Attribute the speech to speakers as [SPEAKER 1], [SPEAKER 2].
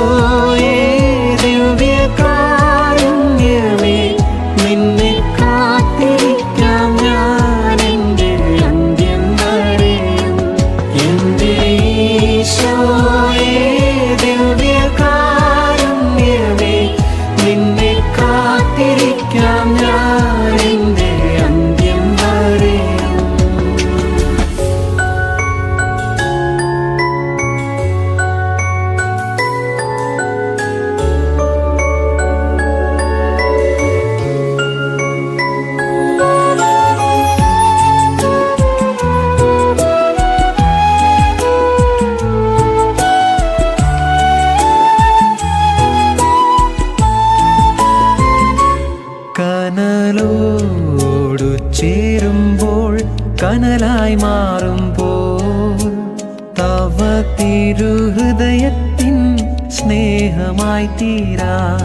[SPEAKER 1] Oh. കനലായി മാറുമ്പോൾ തവ തിരുഹൃദയത്തിൻ സ്നേഹമായി തീരാൻ